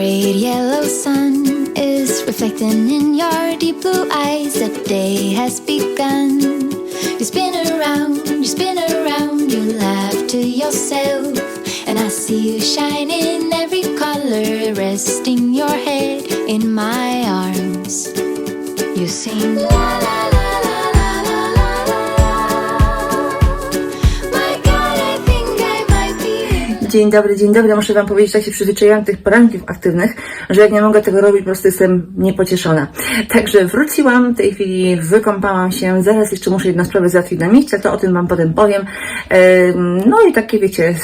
great yellow sun is reflecting in your deep blue eyes. The day has begun. You spin around, you spin around, you laugh to yourself. And I see you shine in every color, resting your head in my arms. You sing la la Dzień dobry, dzień dobry. Muszę Wam powiedzieć, tak się przyzwyczaiłam tych poranków aktywnych, że jak nie mogę tego robić, po prostu jestem niepocieszona. Także wróciłam, w tej chwili wykąpałam się, zaraz jeszcze muszę jedną sprawę załatwić na mieście, to o tym Wam potem powiem. Em, No i takie wiecie,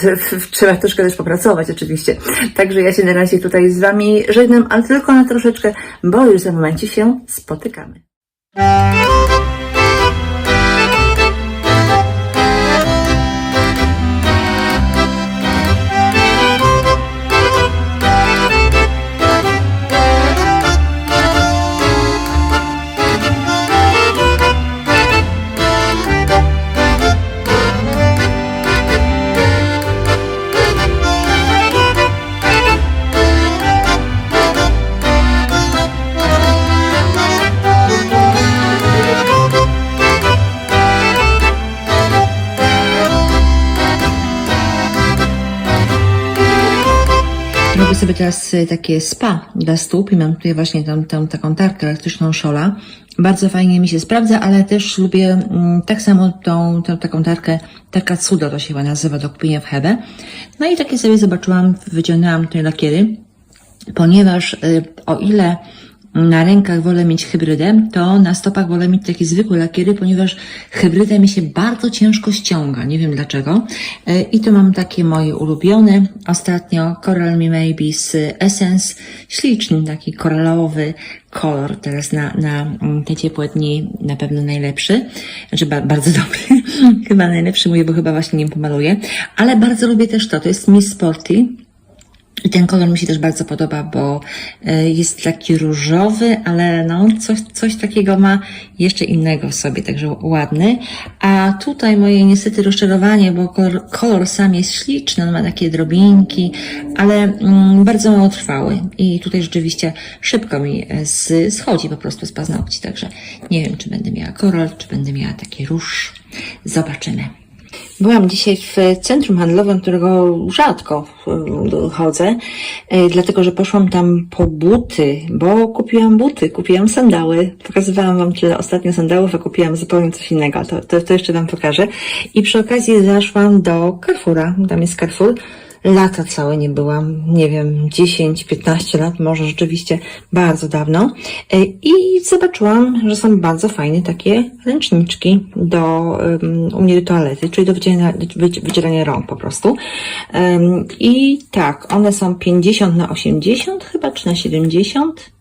trzeba troszkę też popracować oczywiście. Także ja się na razie tutaj z Wami żegnam, ale tylko na troszeczkę, bo już za momencie się spotykamy. Sobie teraz y, takie spa dla stóp i mam tutaj właśnie tą, tą taką tarkę elektryczną Szola. Bardzo fajnie mi się sprawdza, ale też lubię mm, tak samo tą, tą taką tarkę, taka cudo to się chyba nazywa do kupienia w Hebe. No i takie sobie zobaczyłam, wyciągnęłam tutaj lakiery, ponieważ y, o ile na rękach wolę mieć hybrydę, to na stopach wolę mieć takie zwykłe lakiery, ponieważ hybryda mi się bardzo ciężko ściąga. Nie wiem dlaczego. E, I tu mam takie moje ulubione. Ostatnio Coral Me Maybe z Essence. Śliczny, taki koralowy kolor. Teraz na, na mm, te ciepłe dni na pewno najlepszy. Znaczy ba bardzo dobry. chyba najlepszy mówię, bo chyba właśnie nim pomaluję. Ale bardzo lubię też to. To jest Miss Sporty. I ten kolor mi się też bardzo podoba, bo e, jest taki różowy, ale no coś, coś takiego ma jeszcze innego w sobie, także ładny. A tutaj moje niestety rozczarowanie, bo kolor, kolor sam jest śliczny, on ma takie drobinki, ale mm, bardzo mało trwały. I tutaj rzeczywiście szybko mi e, z, schodzi po prostu z paznokci, także nie wiem, czy będę miała kolor, czy będę miała taki róż. Zobaczymy. Byłam dzisiaj w centrum handlowym, którego rzadko e, chodzę, e, dlatego że poszłam tam po buty, bo kupiłam buty, kupiłam sandały. Pokazywałam Wam tyle ostatnio sandałów, a kupiłam zupełnie coś innego. To, to, to jeszcze Wam pokażę. I przy okazji zaszłam do Carrefoura. Tam jest Carrefour. Lata całe nie byłam, nie wiem, 10-15 lat, może rzeczywiście bardzo dawno. E, I zobaczyłam, że są bardzo fajne takie ręczniczki do, um, u mnie do toalety, czyli do wycierania, wyci- wycierania rąk po prostu. Em, I tak, one są 50 na 80 chyba, czy na 70.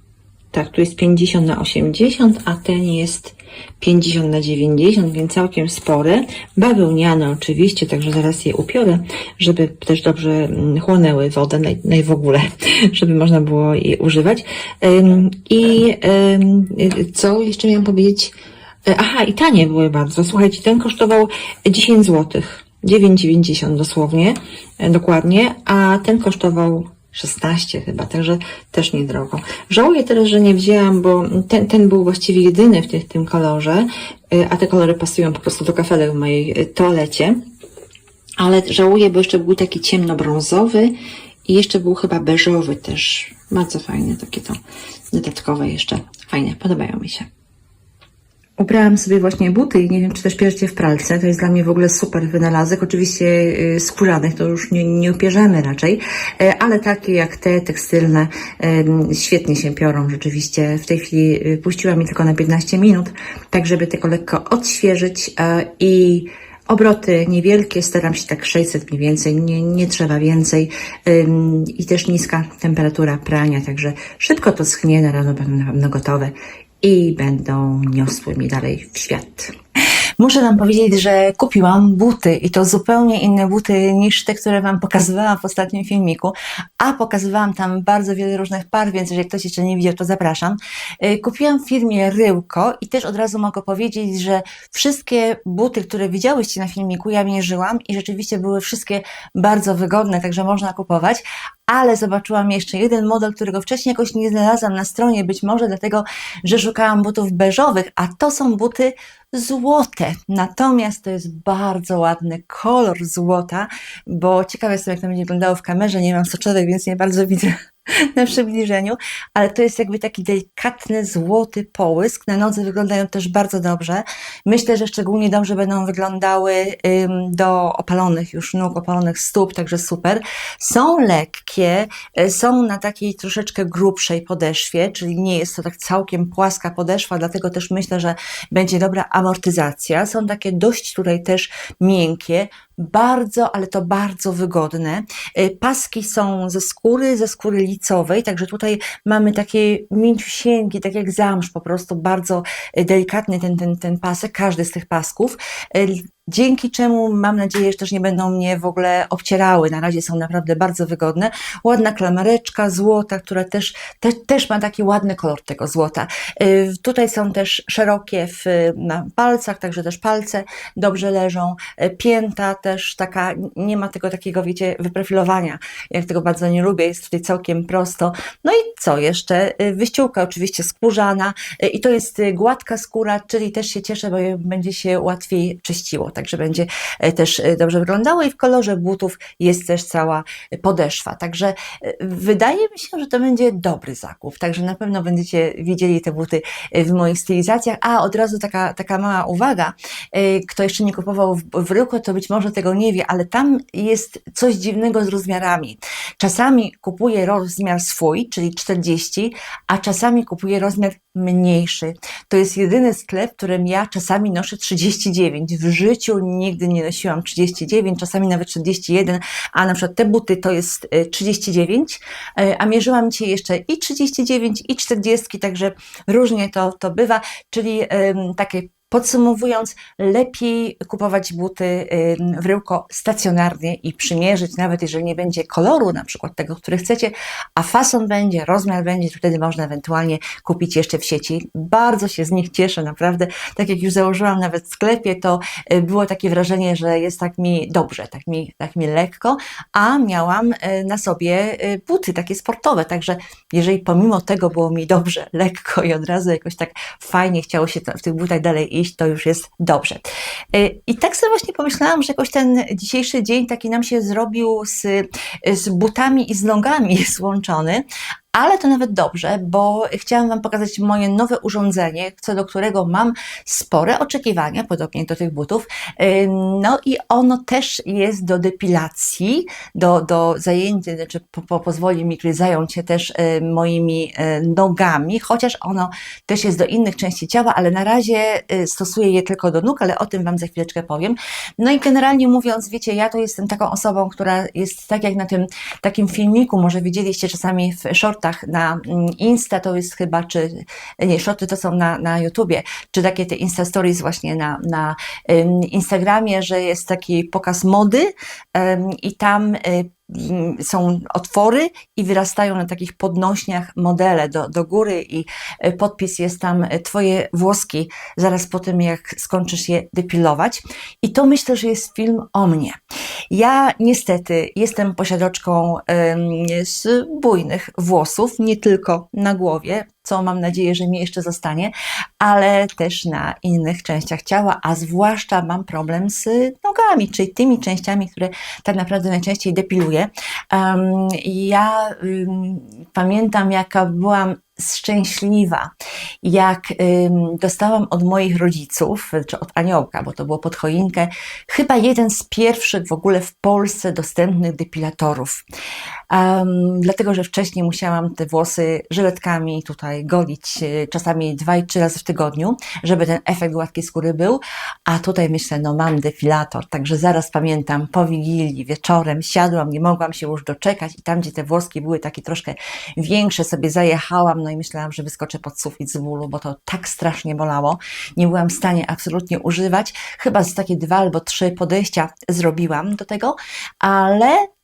Tak, tu jest 50 na 80, a ten jest 50 na 90, więc całkiem spory. Bawełniane oczywiście, także zaraz je upiorę, żeby też dobrze mm, chłonęły wodę, naj w ogóle, żeby można było je używać. I co jeszcze miałam powiedzieć? E, Aha, i tanie były bardzo. Słuchajcie, ten kosztował 10 zł. 9,90 dosłownie, e, dokładnie, a ten kosztował 16 chyba, także też niedrogo. Żałuję teraz, że nie wzięłam, bo ten, ten był właściwie jedyny w tych, tym kolorze, y, a te kolory pasują po prostu do kafelek w mojej y, toalecie. Ale żałuję, bo jeszcze był taki ciemnobrązowy i jeszcze był chyba beżowy też. Bardzo fajne, takie to dodatkowe jeszcze. Fajne, podobają mi się. Ubrałam sobie właśnie buty i nie wiem, czy też piercie w pralce. To jest dla mnie w ogóle super wynalazek. Oczywiście y, skórzanych to już nie, nie upierzemy raczej, e, ale takie jak te tekstylne świetnie się piorą rzeczywiście. W tej chwili y, puściłam je tylko na 15 minut, tak żeby tylko lekko odświeżyć e, i Obroty niewielkie, staram się tak 600 mniej więcej, nie, nie trzeba więcej i też niska temperatura prania, także szybko to schnie, na rano będą gotowe i będą niosły mi dalej w świat. Muszę Wam powiedzieć, że kupiłam buty i to zupełnie inne buty niż te, które Wam pokazywałam w ostatnim filmiku, a pokazywałam tam bardzo wiele różnych par, więc jeżeli ktoś jeszcze nie widział, to zapraszam. Y, Kupiłam w firmie Ryłko i też od razu mogę powiedzieć, że wszystkie buty, które widziałyście na filmiku, ja mierzyłam i rzeczywiście były wszystkie bardzo wygodne, także można kupować, ale zobaczyłam jeszcze jeden model, którego wcześniej jakoś nie znalazłam na stronie, być może dlatego, że szukałam butów beżowych, a to są buty złote. Natomiast to jest bardzo ładny kolor złota, bo ciekawe jestem, jak to będzie wyglądało w kamerze. Nie mam soczewek, więc nie bardzo widzę na przybliżeniu, ale to jest jakby taki delikatny, złoty połysk. Na nodze wyglądają też bardzo dobrze. Myślę, że szczególnie dobrze będą wyglądały do opalonych już nóg, opalonych stóp, także super. Są lekkie, y, są na takiej troszeczkę grubszej podeszwie, czyli nie jest to tak całkiem płaska podeszwa, dlatego też myślę, że będzie dobra amortyzacja. Są takie dość tutaj też miękkie, bardzo, ale to bardzo wygodne. Y, Paski są ze skóry, ze skóry licowej, także tutaj mamy takie mięciusieńki, tak jak zamsz, po prostu bardzo y, delikatny ten, ten, ten pasek, każdy z tych pasków. Dzięki czemu mam nadzieję, że też nie będą mnie w ogóle obcierały. Na razie są naprawdę bardzo wygodne. Ładna klamereczka złota, która też, te, też ma taki ładny kolor tego złota. Y, Tutaj są też szerokie w, na palcach, także też palce dobrze leżą. Y, Pięta też taka, nie ma tego takiego, wiecie, wyprofilowania. Jak tego bardzo nie lubię, jest tutaj całkiem prosto. No i co jeszcze? Y, Wyściółka oczywiście skórzana y, i to jest y, gładka skóra, czyli też się cieszę, bo będzie się łatwiej czyściło także będzie e, też e, dobrze wyglądało i w kolorze butów jest też cała podeszwa. Także e, wydaje mi się, że to będzie dobry zakup, także na pewno będziecie widzieli te buty w moich stylizacjach. A od razu taka, taka mała uwaga, kto jeszcze nie kupował w, w to być może tego nie wie, ale tam jest coś dziwnego z rozmiarami. Czasami kupuję rozmiar swój, czyli 40, a czasami kupuję rozmiar mniejszy. To jest jedyny sklep, w którym ja czasami noszę 39. W życiu nigdy nie nosiłam 39, czasami nawet 41, a na przykład te buty to jest e, 39, e, a mierzyłam dzisiaj jeszcze i 39, i 40, także różnie to, to bywa, czyli em, takie Podsumowując, lepiej kupować buty w ryłko stacjonarnie i przymierzyć, nawet jeżeli nie będzie koloru, na przykład tego, który chcecie, a fason będzie, rozmiar będzie, to wtedy można ewentualnie kupić jeszcze w sieci. Bardzo się z nich cieszę, naprawdę. Tak jak już założyłam nawet w sklepie, to y, było takie wrażenie, że jest tak mi dobrze, tak mi, tak mi lekko, a miałam y, na sobie y, buty takie sportowe, także jeżeli pomimo tego było mi dobrze, lekko i od razu jakoś tak fajnie chciało się w tych butach dalej iść, to już jest dobrze. Y, I tak sobie właśnie pomyślałam, że jakoś ten dzisiejszy dzień taki nam się zrobił z, z butami i z nogami złączony, ale to nawet dobrze, bo chciałam Wam pokazać moje nowe urządzenie, co do którego mam spore oczekiwania, podobnie do tych butów. Ym, No i ono też jest do depilacji, do, do zajęcia, znaczy po, po, pozwoli mi zająć się też y, moimi y, nogami, chociaż ono też jest do innych części ciała, ale na razie y, stosuję je tylko do nóg, ale o tym Wam za chwileczkę powiem. No i generalnie mówiąc, wiecie, ja to jestem taką osobą, która jest tak jak na tym takim filmiku, może widzieliście czasami w na mm, Insta, to jest chyba, czy nie, shorty to są na, na YouTubie, czy takie te Insta Stories właśnie na, na Instagramie, że jest taki pokaz mody i tam y, są otwory i wyrastają na takich podnośniach modele do, do góry i y, podpis jest tam y, Twoje włoski zaraz po tym, jak skończysz je depilować. I to myślę, że jest film o mnie. Ja niestety jestem posiadaczką z bujnych włosów, nie tylko na głowie, co mam nadzieję, że mi jeszcze zostanie, ale też na innych częściach ciała, a zwłaszcza mam problem z nogami, czyli tymi częściami, które tak naprawdę najczęściej depiluję. Em, ja ym, pamiętam, jaka byłam szczęśliwa, jak dostałam od moich rodziców, czy od aniołka, bo to było pod choinkę, chyba jeden z pierwszych w ogóle w Polsce dostępnych depilatorów. Um, dlatego że wcześniej musiałam te włosy żyletkami tutaj golić e, czasami dwa i trzy razy w tygodniu, żeby ten efekt gładkiej skóry był, a tutaj myślę, no mam depilator, także zaraz pamiętam, po Wigilii wieczorem siadłam, nie mogłam się już doczekać i tam, gdzie te włoski były takie troszkę większe, sobie zajechałam, no i myślałam, że wyskoczę pod sufit z bólu, bo to tak strasznie bolało. Nie byłam w stanie absolutnie używać. Chyba z takie dwa albo trzy podejścia zrobiłam do tego, ale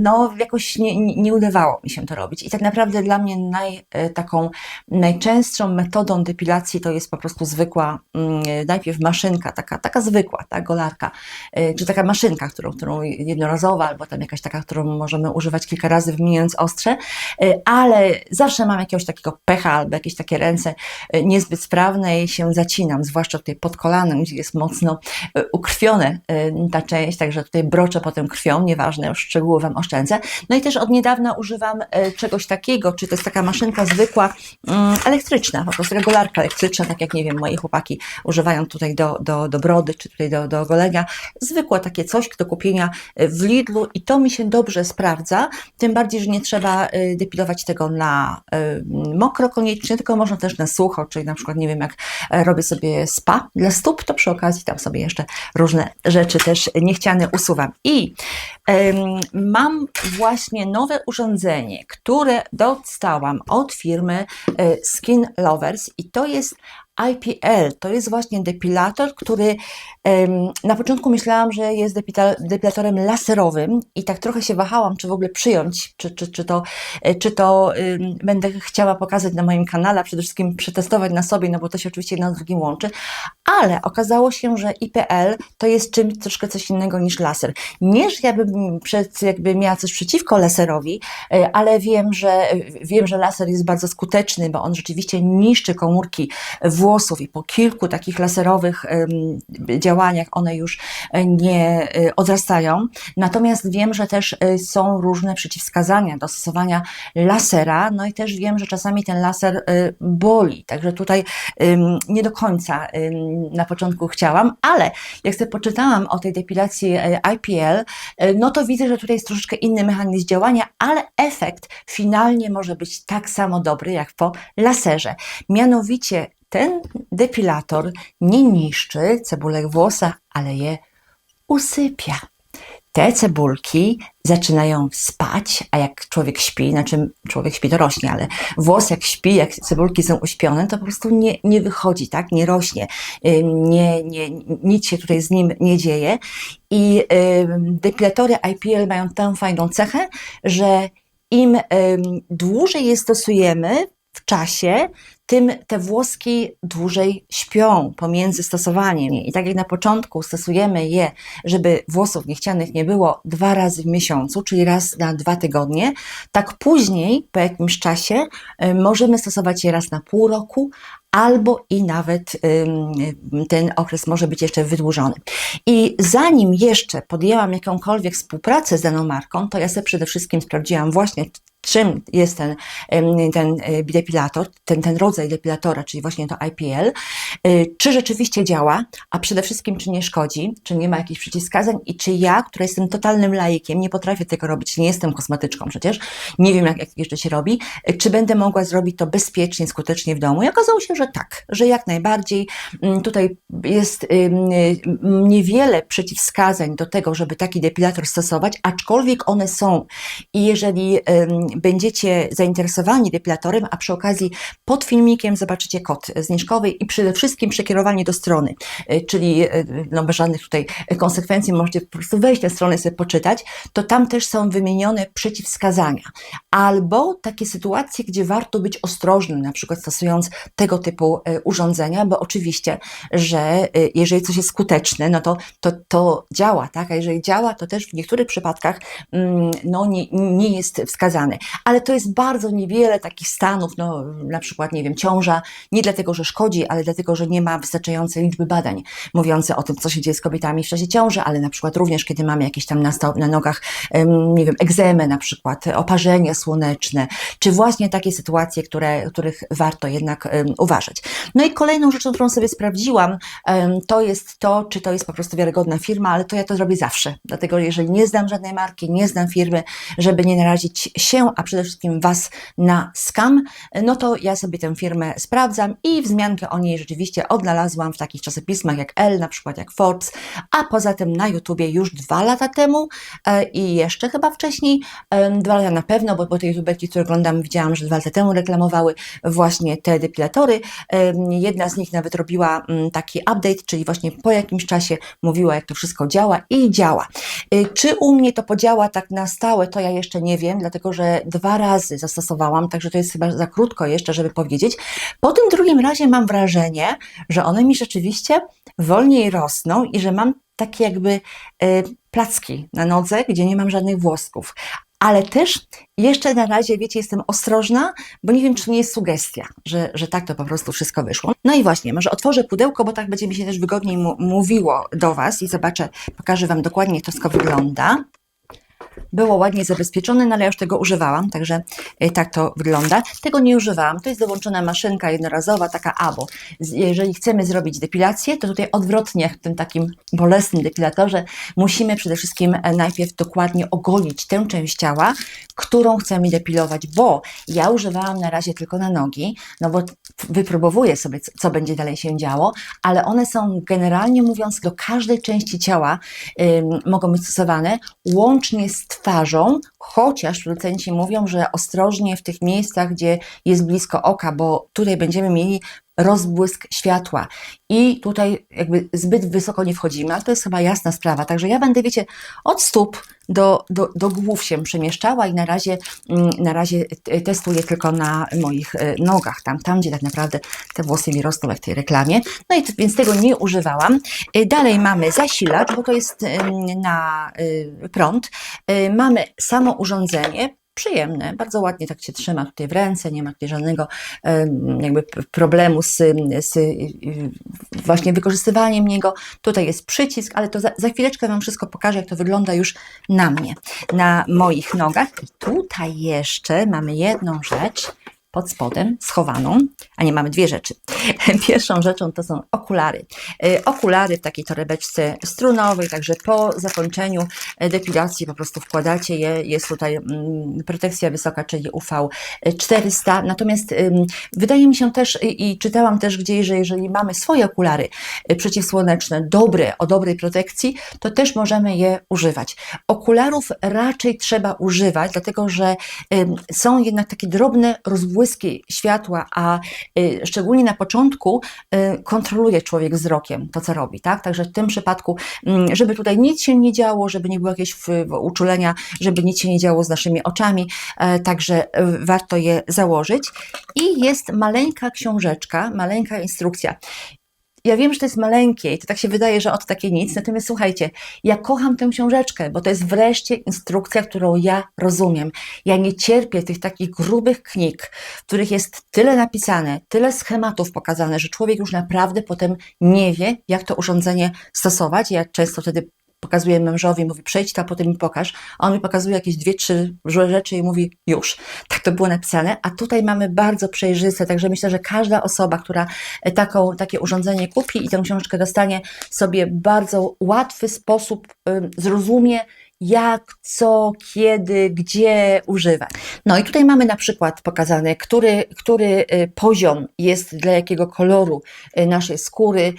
no jakoś nie, nie nie udawało mi się to robić. I tak naprawdę dla mnie naj, e, taką najczęstszą metodą depilacji to jest po prostu zwykła, mm, najpierw maszynka, taka, taka zwykła, ta golarka, e, czy taka maszynka, którą, którą jednorazowa, albo tam jakaś taka, którą możemy używać kilka razy wymieniając ostrze, e, ale zawsze mam jakiegoś takiego pecha albo jakieś takie ręce niezbyt sprawne i się zacinam, zwłaszcza tutaj pod kolanem, gdzie jest mocno ukrwione ta część, także tutaj broczę potem krwią, nieważne, już szczegóły Wam oszczędzę. No i też od niedawna używam e, czegoś takiego, czy to jest taka maszynka zwykła, mm, elektryczna, po prostu regularka elektryczna, tak jak nie wiem, moi chłopaki używają tutaj do, do, do brody, czy tutaj do, do golenia. Zwykłe takie coś do kupienia e, w Lidlu i to mi się dobrze sprawdza, tym bardziej, że nie trzeba e, depilować tego na mokro koniecznie, tylko można też na sucho, czyli na przykład, nie wiem, jak robię sobie spa dla stóp, to przy okazji tam sobie jeszcze różne rzeczy też niechciane usuwam. I mam właśnie nowe urządzenie, które dostałam od firmy e, Skin Lovers i to jest IPL. To jest właśnie depilator, który na początku myślałam, że jest depilatorem laserowym i tak trochę się wahałam, czy w ogóle przyjąć, czy, czy, czy to, e, czy to będę chciała pokazać na moim kanale, a przede wszystkim przetestować na sobie, no bo to się oczywiście jedno z drugim łączy, ale okazało się, że IPL to jest czymś troszkę coś innego niż laser. Nie, że ja bym przed, jakby miała coś przeciwko laserowi, e, ale wiem, że wiem, że laser jest bardzo skuteczny, bo on rzeczywiście niszczy komórki włosów i po kilku takich laserowych działaniach one już e, nie e, odrastają. Natomiast wiem, że też e, są różne przeciwwskazania do stosowania lasera, no i też wiem, że czasami ten laser boli. Także tutaj nie do końca na początku chciałam, ale jak sobie poczytałam o tej depilacji IPL, no to widzę, że tutaj jest troszeczkę inny mechanizm działania, ale efekt finalnie może być tak samo dobry jak po laserze. Mianowicie ten depilator nie niszczy cebulek włosa, ale je usypia. Te cebulki zaczynają spać, a jak człowiek śpi, znaczy człowiek śpi to rośnie, ale włos jak śpi, jak cebulki są uśpione, to po prostu nie, nie wychodzi, tak, nie rośnie, nie, nie, nic się tutaj z nim nie dzieje. I depilatory IPL mają tę fajną cechę, że im dłużej je stosujemy w czasie, tym te włoski dłużej śpią pomiędzy stosowaniem. I tak jak na początku stosujemy je, żeby włosów niechcianych nie było dwa razy w miesiącu, czyli raz na dwa tygodnie, tak później, po jakimś czasie, y, możemy stosować je raz na pół roku, albo i nawet ten okres może być jeszcze wydłużony. I zanim jeszcze podjęłam jakąkolwiek współpracę z daną marką, to ja sobie przede wszystkim sprawdziłam właśnie, czym jest ten, ten e, depilator, ten, ten rodzaj depilatora, czyli właśnie to IPL, y, czy rzeczywiście działa, a przede wszystkim czy nie szkodzi, czy nie ma jakichś przeciwwskazań i czy ja, która jestem totalnym laikiem, nie potrafię tego robić, nie jestem kosmetyczką przecież, nie wiem jak, jak jeszcze się robi, y, czy będę mogła zrobić to bezpiecznie, skutecznie w domu. I okazało się, że tak, że jak najbardziej. Mm, Tutaj jest niewiele przeciwwskazań do tego, żeby taki depilator stosować, aczkolwiek one są. I jeżeli będziecie zainteresowani depilatorem, a przy okazji pod filmikiem zobaczycie kod zniżkowy i przede wszystkim przekierowanie do strony, y, czyli y, no bez żadnych tutaj konsekwencji możecie po prostu wejść na stronę i sobie poczytać, to tam też są wymienione przeciwwskazania. Albo takie sytuacje, gdzie warto być ostrożnym, na przykład stosując tego typu y, urządzenia, bo oczywiście, że jeżeli coś jest skuteczne, no to, to, to działa, tak? A jeżeli działa, to też w niektórych przypadkach mm, no, nie, nie jest wskazane. Ale to jest bardzo niewiele takich stanów, no na przykład, nie wiem, ciąża, nie dlatego, że szkodzi, ale dlatego, że nie ma wystarczającej liczby badań mówiące o tym, co się dzieje z kobietami w czasie ciąży, ale na przykład również, kiedy mamy jakieś tam na, na nogach, nie wiem, egzemę na przykład, oparzenie słoneczne, czy właśnie takie sytuacje, które, których warto jednak uważać. No i kolejną rzeczą, którą sobie sprawdziłam, to jest to, czy to jest po prostu wiarygodna firma, ale to ja to robię zawsze. Dlatego, jeżeli nie znam żadnej marki, nie znam firmy, żeby nie narazić się, a przede wszystkim Was na skam, no to ja sobie tę firmę sprawdzam i wzmiankę o niej rzeczywiście odnalazłam w takich czasopismach jak Elle, na przykład jak Forbes, a poza tym na YouTubie już dwa lata temu e, i jeszcze chyba wcześniej, e, dwa lata na pewno, bo, bo te YouTuberki, które oglądam, widziałam, że dwa lata temu reklamowały właśnie te depilatory. E, Jedna z nich nawet robiła mm, taki update, czyli właśnie po jakimś czasie mówiła, jak to wszystko działa i działa. Y, Czy u mnie to podziała tak na stałe, to ja jeszcze nie wiem, dlatego że dwa razy zastosowałam, także to jest chyba za krótko jeszcze, żeby powiedzieć. Po tym drugim razie mam wrażenie, że one mi rzeczywiście wolniej rosną i że mam takie jakby y, placki na nodze, gdzie nie mam żadnych włosków. Ale też jeszcze na razie, wiecie, jestem ostrożna, bo nie wiem, czy nie jest sugestia, że, że tak to po prostu wszystko wyszło. No i właśnie, może otworzę pudełko, bo tak będzie mi się też wygodniej mówiło do Was i zobaczę, pokażę Wam dokładnie, jak to wszystko wygląda. Było ładnie zabezpieczone, no ale ja już tego używałam, także y, tak to wygląda. Tego nie używałam. To jest dołączona maszynka jednorazowa, taka abo. Jeżeli chcemy zrobić depilację, to tutaj odwrotnie, jak w tym takim bolesnym depilatorze, musimy przede wszystkim e, najpierw dokładnie ogolić tę część ciała, którą chcemy depilować, bo ja używałam na razie tylko na nogi, no bo wypróbowuję sobie, co- będzie dalej się działo, ale one są generalnie mówiąc do każdej części ciała ym, mogą być stosowane łącznie z twarzą, chociaż producenci mówią, że ostrożnie w tych miejscach, gdzie jest blisko oka, bo tutaj będziemy mieli rozbłysk światła i tutaj jakby zbyt wysoko nie wchodzimy, ale to jest chyba jasna sprawa, także ja będę, wiecie, od stóp do, do, do głów się przemieszczała i na razie, mm, na razie testuję tylko na moich e, nogach, tam, tam gdzie tak naprawdę te włosy mi rosną jak w tej reklamie, no i więc tego nie używałam. E, Dalej mamy zasilacz, bo to jest na y, prąd. E, Mamy samo urządzenie, przyjemne, bardzo ładnie tak się trzyma tutaj w ręce, nie ma tutaj żadnego jakby problemu z, z właśnie wykorzystywaniem niego. Tutaj jest przycisk, ale to za, za chwileczkę Wam wszystko pokażę, jak to wygląda już na mnie, na moich nogach. I tutaj jeszcze mamy jedną rzecz pod spodem, schowaną, a nie mamy dwie rzeczy. Pierwszą rzeczą to są okulary. E, Okulary w takiej torebeczce strunowej, także po zakończeniu e, depilacji po prostu wkładacie je. Jest tutaj mm, protekcja wysoka, czyli UV 400. Natomiast wydaje mi się też i, czytałam też gdzieś, że jeżeli mamy swoje okulary y, przeciwsłoneczne, dobre, o dobrej protekcji, to też możemy je używać. Okularów raczej trzeba używać, dlatego że są jednak takie drobne rozbłyski światła, a y, szczególnie na początku y, kontroluje człowiek wzrokiem to, co robi, tak? Także w tym przypadku, mm, żeby tutaj nic się nie działo, żeby nie było w- uczulenia, żeby nic się nie działo z naszymi oczami, e, także e, warto je założyć. I jest maleńka książeczka, maleńka instrukcja. Ja wiem, że to jest maleńkie i to tak się wydaje, że od takie nic, natomiast słuchajcie, ja kocham tę książeczkę, bo to jest wreszcie instrukcja, którą ja rozumiem. Ja nie cierpię tych takich grubych knig, w których jest tyle napisane, tyle schematów pokazane, że człowiek już naprawdę potem nie wie, jak to urządzenie stosować. Ja często wtedy pokazuję mężowi, mówi przejdź to, a potem mi pokaż. A on mi pokazuje jakieś dwie, trzy rzeczy i mówi już. Tak to było napisane. A tutaj mamy bardzo przejrzyste, także myślę, że każda osoba, która e, taką, takie urządzenie kupi i tę książkę dostanie, sobie bardzo łatwy sposób ym, zrozumie, jak, co, kiedy, gdzie używać. No i tutaj mamy na przykład pokazane, który, który y, poziom jest dla jakiego koloru y, naszej skóry.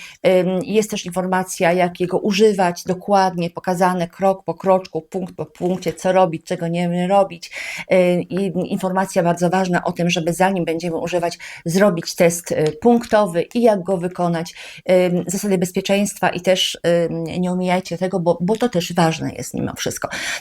Jest też informacja, jak jego używać dokładnie, pokazane krok po kroczku, punkt po punkcie, co robić, czego nie robić. Y, I informacja bardzo ważna o tym, żeby zanim będziemy używać, zrobić test punktowy i jak go wykonać. Zasady bezpieczeństwa i też nie omijajcie tego, bo, bo to też ważne jest mimo wszystko.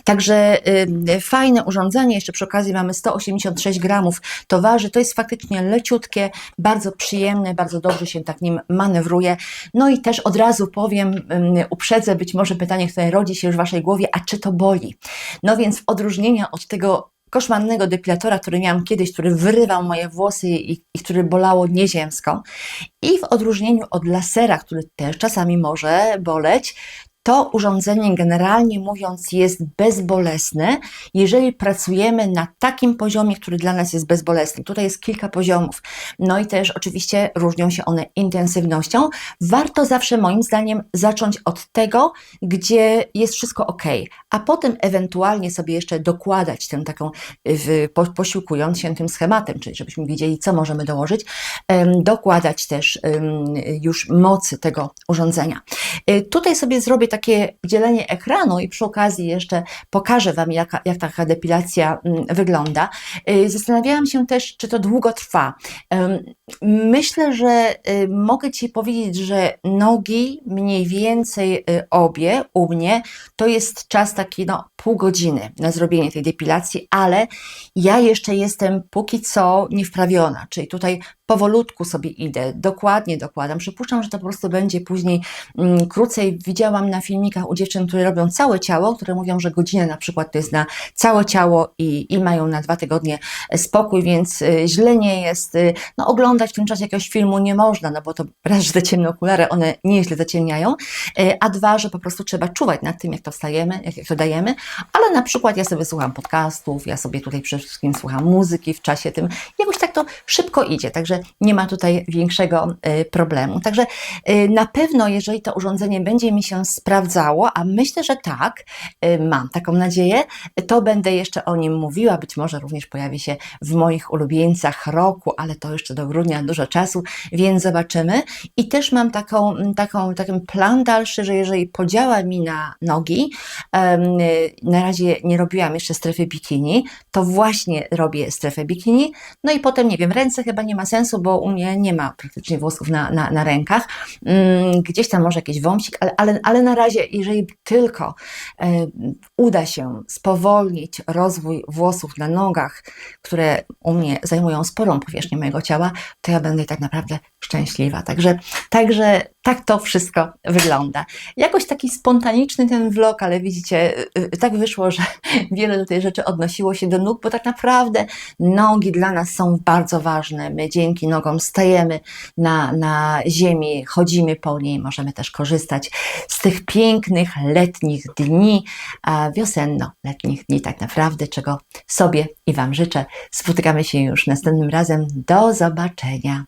Także ym, fajne urządzenie, jeszcze przy okazji mamy 186 gramów to waży, to jest faktycznie leciutkie, bardzo przyjemne, bardzo dobrze się tak nim manewruje. No i też od razu powiem, ym, uprzedzę być może pytanie, które rodzi się już w Waszej głowie, a czy to boli? No więc w odróżnieniu od tego koszmarnego depilatora, który miałam kiedyś, który wyrywał moje włosy i, i który bolało nieziemsko. I w odróżnieniu od lasera, który też czasami może boleć, to urządzenie generalnie mówiąc jest bezbolesne, jeżeli pracujemy na takim poziomie, który dla nas jest bezbolesny. Tutaj jest kilka poziomów. No i też oczywiście różnią się one intensywnością. Warto zawsze moim zdaniem zacząć od tego, gdzie jest wszystko ok, a potem ewentualnie sobie jeszcze dokładać tę taką, posiłkując się tym schematem, czyli żebyśmy wiedzieli, co możemy dołożyć, dokładać też już mocy tego urządzenia. Y, Tutaj sobie zrobię takie dzielenie ekranu i przy okazji jeszcze pokażę Wam, jaka, jak taka depilacja mm, wygląda. Y, Zastanawiałam się też, czy to długo trwa. Myślę, że y, mogę Ci powiedzieć, że nogi mniej więcej y, obie u mnie to jest czas taki no pół godziny na zrobienie tej depilacji, ale ja jeszcze jestem póki co niewprawiona, czyli tutaj powolutku sobie idę, dokładnie dokładam. Przypuszczam, że to po prostu będzie później mm, krócej. Widziałam na filmikach u dziewczyn, które robią całe ciało, które mówią, że godzinę na przykład to jest na całe ciało i, i mają na dwa tygodnie spokój, więc y, źle nie jest. Y, No, oglądać w tym czasie jakiegoś filmu nie można, no bo to raz, że te ciemne okulary, one nieźle zaciemniają, y, a dwa, że po prostu trzeba czuwać nad tym, jak to wstajemy, jak, jak to dajemy, ale na przykład ja sobie słucham podcastów, ja sobie tutaj przede wszystkim słucham muzyki w czasie tym, jakoś tak to szybko idzie, także nie ma tutaj większego y, problemu. Także y, na pewno, jeżeli to urządzenie będzie mi się sprawdzało, a myślę, że tak, y, mam taką nadzieję, to będę jeszcze o nim mówiła, być może również pojawi się w moich ulubieńcach roku, ale to jeszcze do grudnia dużo czasu, więc zobaczymy. I też mam taką, taką, taki plan dalszy, że jeżeli podziała mi na nogi, na razie nie robiłam jeszcze strefy bikini, to właśnie robię strefę bikini, no i potem, nie wiem, ręce chyba nie ma sensu, bo u mnie nie ma praktycznie włosków na, na, na rękach, Mm, gdzieś tam może jakiś wąsik, ale, ale, ale na razie, jeżeli tylko e, uda się spowolnić rozwój włosów na nogach, które u mnie zajmują sporą powierzchnię mojego ciała, to ja będę tak naprawdę szczęśliwa. Także, także tak to wszystko wygląda. Jakoś taki spontaniczny ten vlog, ale widzicie, y, y, tak wyszło, że wiele do tej rzeczy odnosiło się do nóg, bo tak naprawdę nogi dla nas są bardzo ważne. My dzięki nogom stajemy na, na ziemi, chodzimy po niej, możemy też korzystać z tych pięknych letnich dni, wiosenno-letnich dni tak naprawdę, czego sobie i Wam życzę. Spotykamy się już następnym razem. Do zobaczenia.